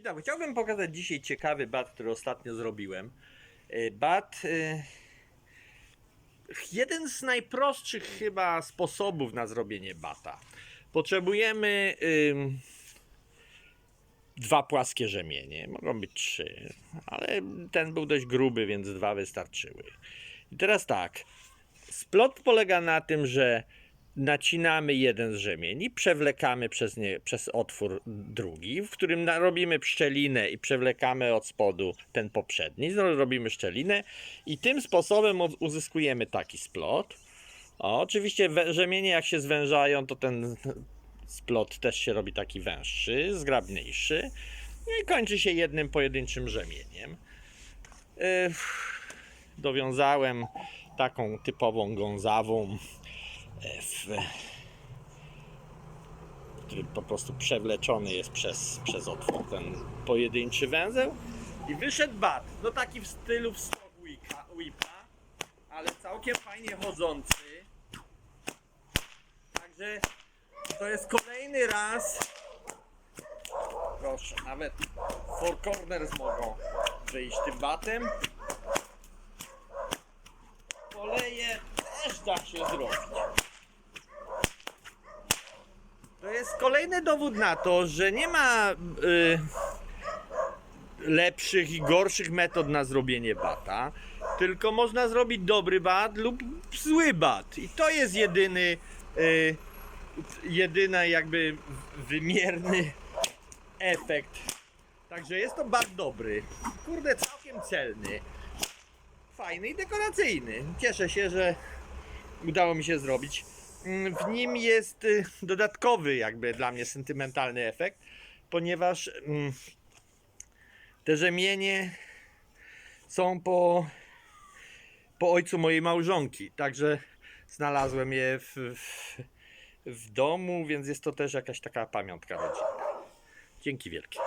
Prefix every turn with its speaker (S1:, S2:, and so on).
S1: Witam, chciałbym pokazać dzisiaj ciekawy bat, który ostatnio zrobiłem. E, Bat. e, Jeden z najprostszych chyba sposobów na zrobienie bata. Potrzebujemy dwa płaskie rzemienie. Mogą być trzy, ale ten był dość gruby, więc dwa wystarczyły. I teraz tak. Splot polega na tym, że nacinamy jeden z rzemieni, przewlekamy przez, nie, przez otwór drugi, w którym robimy szczelinę i przewlekamy od spodu ten poprzedni. Robimy szczelinę i tym sposobem uzyskujemy taki splot. O, oczywiście rzemienie jak się zwężają, to ten splot też się robi taki węższy, zgrabniejszy. No i kończy się jednym pojedynczym rzemieniem. Yy, dowiązałem taką typową gązawą w, który po prostu przewleczony jest przez, przez otwór ten pojedynczy węzeł. I wyszedł bat, no taki w stylu w stock whipa, whipa ale całkiem fajnie chodzący. Także to jest kolejny raz. Proszę, nawet four corners mogą wyjść tym batem. Koleje też da się zrobić. To jest kolejny dowód na to, że nie ma y, lepszych i gorszych metod na zrobienie bata, tylko można zrobić dobry bat lub zły bat. I to jest jedyny, y, jedyny jakby wymierny efekt. Także jest to bat dobry. Kurde, całkiem celny fajny i dekoracyjny. Cieszę się, że udało mi się zrobić. Mm, W nim jest y, dodatkowy, jakby dla mnie sentymentalny efekt, ponieważ mm, te rzemienie są po, po ojcu mojej małżonki. Także znalazłem je w, w, w domu, więc jest to też jakaś taka pamiątka rodzinna. Dzięki wielkie.